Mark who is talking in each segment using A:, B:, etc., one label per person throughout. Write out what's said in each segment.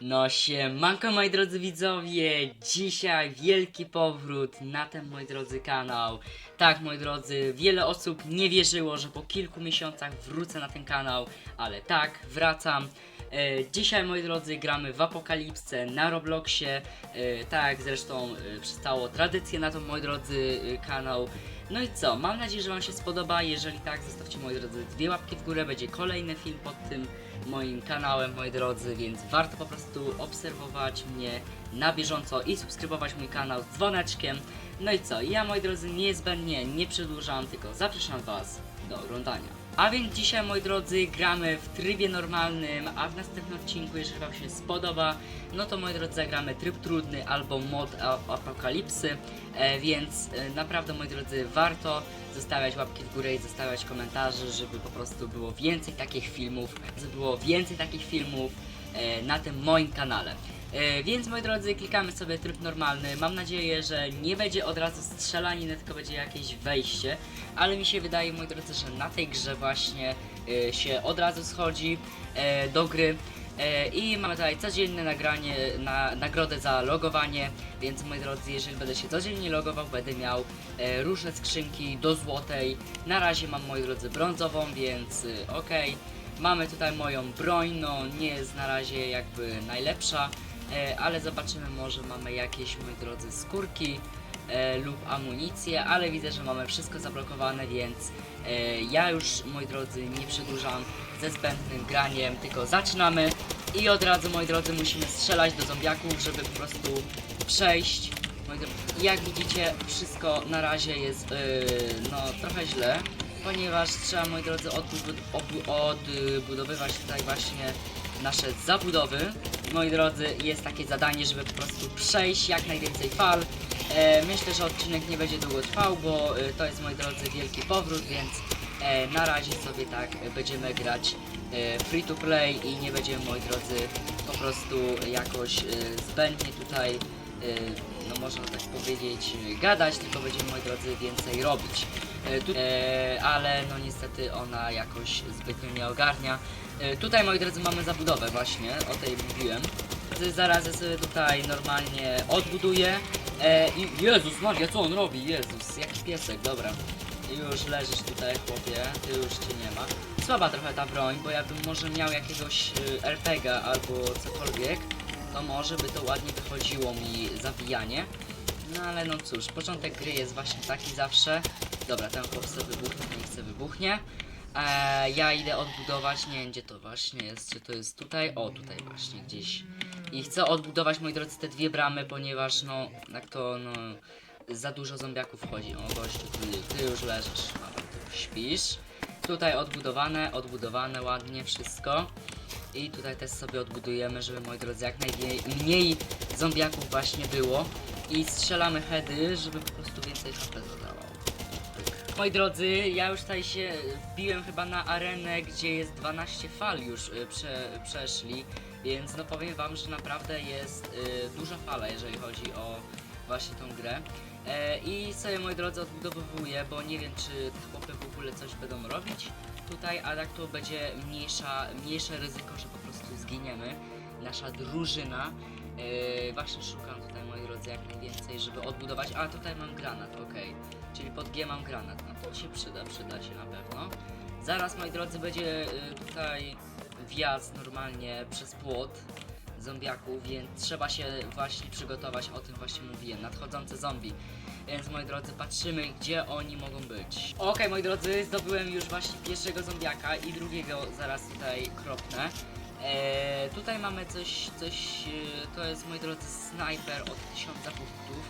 A: No siemanko moi drodzy widzowie, dzisiaj wielki powrót na ten moi drodzy kanał. Tak moi drodzy, wiele osób nie wierzyło, że po kilku miesiącach wrócę na ten kanał, ale tak, wracam. E, dzisiaj moi drodzy gramy w Apokalipsę na Robloxie, e, tak jak zresztą e, przystało tradycję na to moi drodzy e, kanał. No i co, mam nadzieję, że wam się spodoba, jeżeli tak zostawcie moi drodzy dwie łapki w górę, będzie kolejny film pod tym moim kanałem, moi drodzy, więc warto po prostu obserwować mnie na bieżąco i subskrybować mój kanał z dzwoneczkiem. No i co, ja moi drodzy niezbędnie nie przedłużam, tylko zapraszam was do oglądania. A więc dzisiaj moi drodzy gramy w trybie normalnym, a w następnym odcinku, jeżeli wam się spodoba, no to moi drodzy zagramy tryb trudny albo mod apokalipsy, e, więc e, naprawdę moi drodzy warto zostawiać łapki w górę i zostawiać komentarze, żeby po prostu było więcej takich filmów, żeby było więcej takich filmów e, na tym moim kanale. E, więc moi drodzy, klikamy sobie tryb normalny. Mam nadzieję, że nie będzie od razu strzelaniny, tylko będzie jakieś wejście. Ale mi się wydaje, moi drodzy, że na tej grze właśnie e, się od razu schodzi e, do gry. E, I mamy tutaj codzienne nagranie, na, nagrodę za logowanie, więc moi drodzy, jeżeli będę się codziennie logował, będę miał e, różne skrzynki do złotej. Na razie mam, moi drodzy, brązową, więc y, okej. Mamy tutaj moją broń, no nie jest na razie jakby najlepsza, e, ale zobaczymy, może mamy jakieś, moi drodzy, skórki e, lub amunicję, ale widzę, że mamy wszystko zablokowane, więc e, ja już, moi drodzy, nie przedłużam ze zbędnym graniem, tylko zaczynamy i od razu, moi drodzy, musimy strzelać do zombiaków, żeby po prostu przejść. Jak widzicie, wszystko na razie jest, yy, no, trochę źle, ponieważ trzeba, moi drodzy, odbudowywać tutaj właśnie nasze zabudowy. Moi drodzy, jest takie zadanie, żeby po prostu przejść jak najwięcej fal. E, myślę, że odcinek nie będzie długo trwał, bo e, to jest, moi drodzy, wielki powrót, więc e, na razie sobie tak będziemy grać e, free to play i nie będziemy, moi drodzy, po prostu jakoś e, zbędnie tutaj, e, no można tak powiedzieć, gadać, tylko będziemy, moi drodzy, więcej robić. E, tu, e, ale no niestety ona jakoś zbytnio nie ogarnia. E, tutaj, moi drodzy, mamy zabudowę właśnie, o tej mówiłem. Zaraz sobie tutaj normalnie odbuduję. E, I Jezus Maria, co on robi? Jezus, jaki piesek, dobra. Już leżysz tutaj, chłopie, ty już cię nie ma. Słaba trochę ta broń, bo jakbym może miał jakiegoś y, RPG albo cokolwiek, to może by to ładnie wychodziło mi zabijanie. No ale no cóż, początek gry jest właśnie taki zawsze. Dobra, ten chłop sobie wybuchnie, niech chce wybuchnie. Ja idę odbudować, nie wiem gdzie to właśnie jest, czy to jest tutaj? O, tutaj właśnie gdzieś. I chcę odbudować, moi drodzy, te dwie bramy, ponieważ no, jak to, no, za dużo zombiaków wchodzi. O, gościu, ty, ty już leżysz, dobra, ty śpisz. Tutaj odbudowane, odbudowane ładnie wszystko. I tutaj też sobie odbudujemy, żeby, moi drodzy, jak najmniej zombiaków właśnie było. I strzelamy heady, żeby po prostu więcej HP zadawało. Moi drodzy, ja już tutaj się wbiłem chyba na arenę, gdzie jest 12 fal już y, prze, przeszli, więc no powiem wam, że naprawdę jest y, duża fala, jeżeli chodzi o właśnie tą grę. E, I sobie moi drodzy odbudowuję, bo nie wiem czy te chłopy w ogóle coś będą robić tutaj, a tak to będzie mniejsza, mniejsze ryzyko, że po prostu zginiemy. Nasza drużyna. E, właśnie szukam tutaj moi drodzy jak najwięcej, żeby odbudować. A tutaj mam granat, okej. Czyli pod G mam granat. No to się przyda, przyda się na pewno. Zaraz moi drodzy będzie y, tutaj wjazd normalnie przez płot zombiaków, więc trzeba się właśnie przygotować, o tym właśnie mówiłem, nadchodzące zombie. Więc moi drodzy, patrzymy gdzie oni mogą być. Okej moi drodzy, zdobyłem już właśnie pierwszego zombiaka i drugiego zaraz tutaj kropnę. Eee, tutaj mamy coś, coś, e, to jest moi drodzy snajper od 1000 punktów,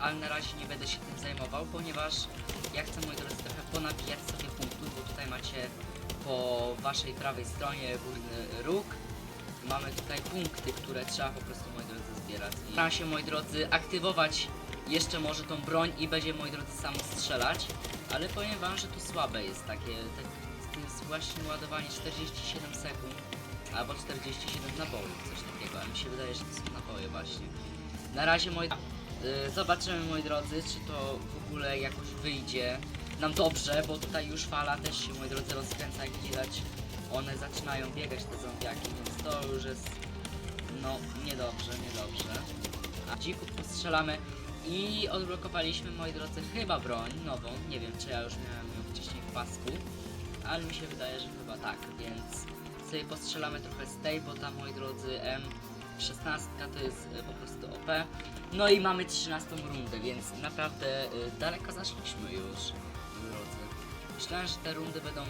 A: ale na razie nie będę się tym zajmował, ponieważ ja chcę moi drodzy trochę ponabijać sobie punktów, bo tutaj macie po waszej prawej stronie górny róg. Mamy tutaj punkty, które trzeba po prostu moi drodzy zbierać. I Staram się moi drodzy aktywować jeszcze może tą broń i będzie moi drodzy sam strzelać, ale powiem wam, że to słabe jest takie, tak, to jest właśnie ładowanie 47 sekund albo 47 nabojów, coś takiego, a mi się wydaje, że to są naboje właśnie. Na razie moi... y, Zobaczymy moi drodzy, czy to w ogóle jakoś wyjdzie nam dobrze, bo tutaj już fala też się moi drodzy rozkręca, jak widać one zaczynają biegać te zombiaki, więc to już jest no niedobrze, niedobrze. A dzików postrzelamy i odblokowaliśmy, moi drodzy, chyba broń nową. Nie wiem, czy ja już miałem ją wcześniej w pasku, ale mi się wydaje, że chyba tak, więc sobie postrzelamy trochę z tej, bo tam, moi drodzy, M16 to jest y, po prostu OP. No i mamy 13 rundę, więc naprawdę y, daleko zaszliśmy już, drodzy. Myślałem, że te rundy będą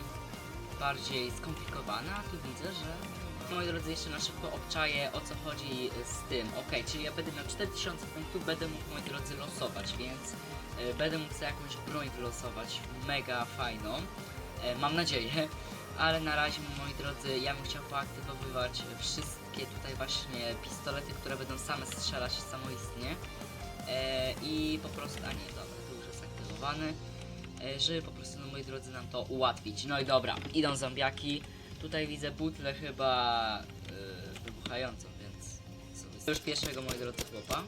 A: bardziej skomplikowane, a tu widzę, że moi drodzy jeszcze na szybko obczaję o co chodzi z tym. Ok, czyli ja będę miał 4000 punktów, będę mógł moi drodzy losować, więc y, będę mógł sobie jakąś broń wylosować, mega fajną, e, mam nadzieję. Ale na razie, moi drodzy, ja bym chciał poaktywowywać wszystkie tutaj właśnie pistolety, które będą same strzelać samoistnie. E, I po prostu, a nie, dobra, to już jest aktywowany e, żeby po prostu, no moi drodzy, nam to ułatwić. No i dobra, idą zombiaki. Tutaj widzę butlę chyba yy, wybuchającą, więc sobie już pierwszego, moi drodzy, chłopa.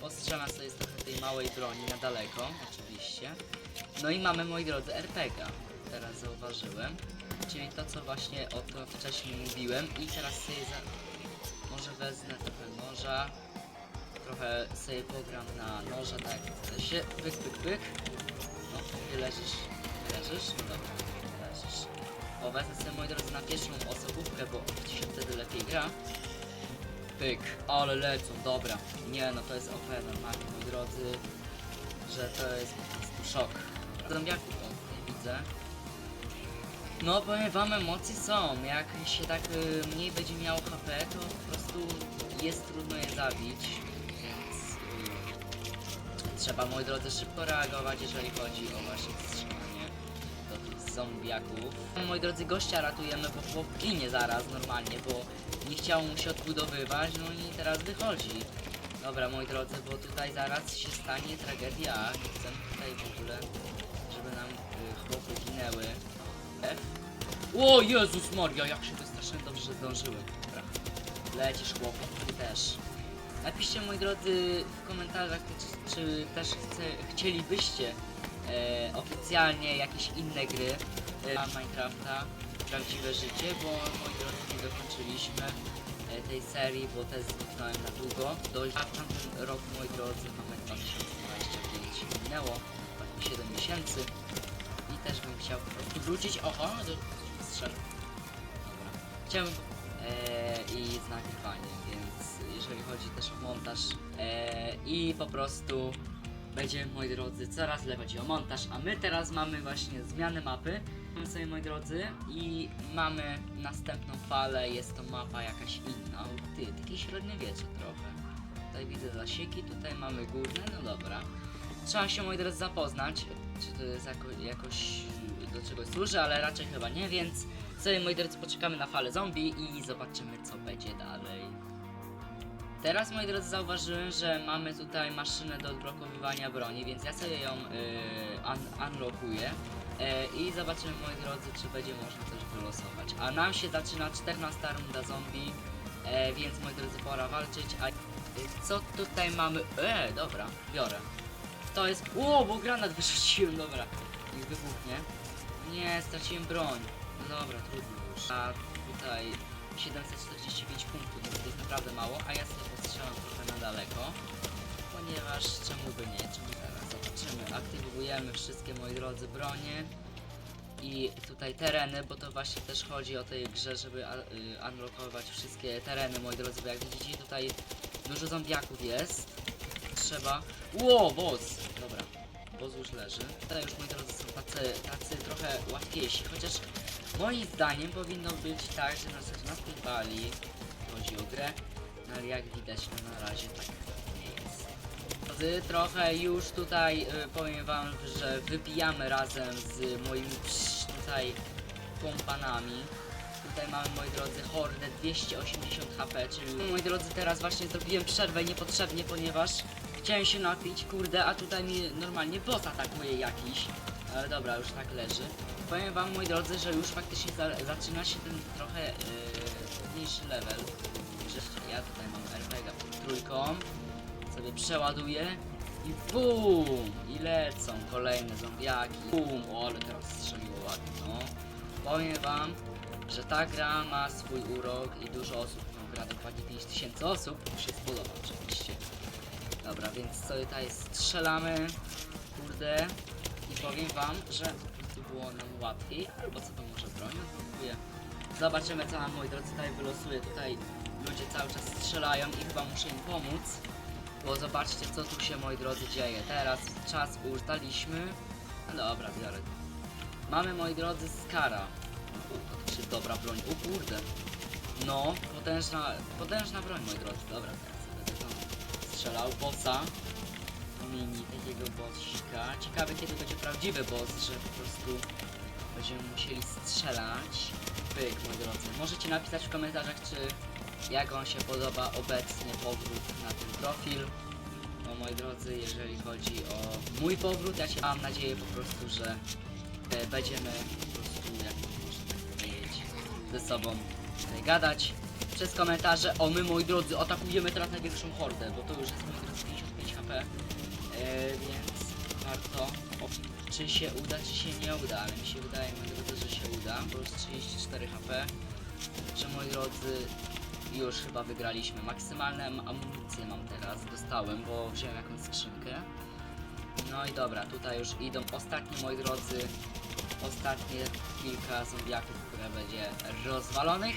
A: Postrzelam sobie z trochę tej małej broni na daleko, oczywiście. No i mamy, moi drodzy, RPG. Teraz zauważyłem. Czyli to, co właśnie o to wcześniej mówiłem. I teraz sobie za... może wezmę trochę noża. Trochę sobie pogram na noża, tak jak się. Pyk, pyk, pyk. No, ty leżysz, ty leżysz? No dobra, leżysz. O, wezmę sobie, moi drodzy, na pierwszą osobówkę, bo się wtedy lepiej gra. Pyk, ale lecą, dobra. Nie, no to jest OP normalnie, moi drodzy, że to jest po prostu szok. Zombiaków, o, tutaj widzę. No, powiem wam, emocje są. Jak się tak y, mniej będzie miało HP, to po prostu jest trudno je zabić, więc... Y, Trzeba, moi drodzy, szybko reagować, jeżeli chodzi o właśnie strzelanie do tych zombiaków. Moi drodzy, gościa ratujemy, bo chłop ginie zaraz normalnie, bo nie chciało mu się odbudowywać, no i teraz wychodzi. Dobra, moi drodzy, bo tutaj zaraz się stanie tragedia. Nie chcę tutaj w ogóle, żeby nam y, chłopy ginęły. O Jezus Maria, jak się wystraszyłem, dobrze, że zdążyłem. Lecisz chłopu, ty też. Napiszcie moi drodzy w komentarzach, czy, czy też chce, chcielibyście e, oficjalnie jakieś inne gry e, na Minecrafta, prawdziwe życie, bo moi drodzy nie dokończyliśmy e, tej serii, bo też zniknąłem na długo. Dość, a w tamtym roku moi drodzy mamy 2025 minęło, tak 7 miesięcy i też bym chciał po prostu wrócić. Oho, do strzel. Dobra. Chciałbym e, i z nagrywaniem, więc jeżeli chodzi też o montaż e, i po prostu będzie, moi drodzy, coraz lepiej chodzi o montaż, a my teraz mamy właśnie zmianę mapy. Mamy sobie, moi drodzy, i mamy następną falę, jest to mapa jakaś inna. O, Ty, takie średniowiecze trochę. Tutaj widzę zasieki, tutaj mamy górne, no dobra. Trzeba się, moi drodzy, zapoznać, czy to jest jako, jakoś do czegoś służy, ale raczej chyba nie, więc sobie, moi drodzy, poczekamy na falę zombie i zobaczymy, co będzie dalej. Teraz, moi drodzy, zauważyłem, że mamy tutaj maszynę do odblokowywania broni, więc ja sobie ją yy, un unlockuję. E, I zobaczymy, moi drodzy, czy będzie można coś wylosować. A nam się zaczyna 14 runda zombie, e, więc moi drodzy, pora walczyć. A y, co tutaj mamy? E, dobra, biorę. To jest. O, bo granat wyrzuciłem, dobra. Niech wybuchnie. Nie, straciłem broń. No dobra, trudno już. A tutaj 745 punktów, to jest naprawdę mało, a ja sobie postrzelam trochę na daleko. Ponieważ czemu by nie, czemu teraz? Zobaczymy, aktywujemy wszystkie, moi drodzy, bronie. I tutaj tereny, bo to właśnie też chodzi o tej grze, żeby y, unlockować wszystkie tereny, moi drodzy, bo jak widzicie tutaj dużo zombiaków jest. Trzeba... Ło, boss! Dobra, boss już leży. Tutaj już, moi drodzy, są tacy, tacy trochę łatwiejsi, chociaż moim zdaniem powinno być tak, że nas tej bali chodzi o grę, no ale jak widać, no na razie tak nie jest. Drodzy, Trochę już tutaj y, powiem wam, że wybijamy razem z moimi psz, tutaj kompanami. Tutaj mamy, moi drodzy, hordę 280 HP, czyli moi drodzy, teraz właśnie zrobiłem przerwę niepotrzebnie, ponieważ chciałem się napić, kurde, a tutaj mi normalnie boss atakuje jakiś. Ale dobra, już tak leży. Powiem wam, moi drodzy, że już faktycznie za, zaczyna się ten trochę yy, level. Że ja tutaj mam RPG pod trójką sobie przeładuję i BUM! I lecą kolejne zombiaki. BUM! O, ale teraz strzeliło ładnie, no. Powiem wam, że ta gra ma swój urok i dużo osób w gra dokładnie 5000 osób, mu się spodoba oczywiście. Dobra, więc co tutaj strzelamy, kurde, powiem wam, że po było nam łatwiej, albo co to może odblokuje. Zobaczymy co nam moi drodzy tutaj wylosuje, tutaj ludzie cały czas strzelają i chyba muszę im pomóc, bo zobaczcie co tu się moi drodzy dzieje. Teraz czas użdaliśmy, no dobra, biorę. Mamy moi drodzy Skara. U, to czy dobra broń, o kurde. No, potężna, potężna broń moi drodzy, dobra teraz będę to strzelał, bossa mini takiego bossika. Ciekawe kiedy będzie prawdziwy boss, że po prostu będziemy musieli strzelać. Pyk, moi drodzy. Możecie napisać w komentarzach, czy jak wam się podoba obecnie powrót na ten profil. No moi drodzy, jeżeli chodzi o mój powrót, ja się mam nadzieję po prostu, że e, będziemy po prostu, jak tak ze sobą tutaj gadać przez komentarze. O, my moi drodzy, atakujemy teraz największą hordę, bo to już jest moi drodzy 55 HP. E, więc warto. Czy się uda, czy się nie uda, ale mi się wydaje, moi drodzy, że się uda, bo już 34 HP. Że moi drodzy, już chyba wygraliśmy. Maksymalne am- amunicje mam teraz, dostałem, bo wziąłem jakąś skrzynkę. No i dobra, tutaj już idą ostatni, moi drodzy, ostatnie kilka zombiaków, które będzie rozwalonych.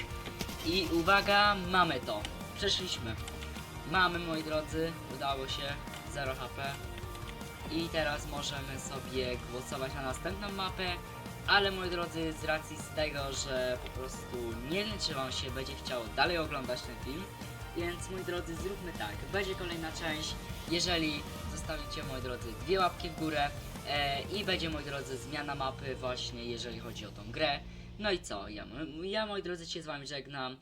A: I uwaga, mamy to. Przeszliśmy. Mamy, moi drodzy, udało się, 0 HP. I teraz możemy sobie głosować na następną mapę, ale moi drodzy, z racji z tego, że po prostu nie wiem, czy wam się będzie chciało dalej oglądać ten film, więc moi drodzy, zróbmy tak, będzie kolejna część, jeżeli zostawicie, moi drodzy, dwie łapki w górę e, i będzie, moi drodzy, zmiana mapy właśnie, jeżeli chodzi o tą grę. No i co, ja, ja moi drodzy się z wami żegnam,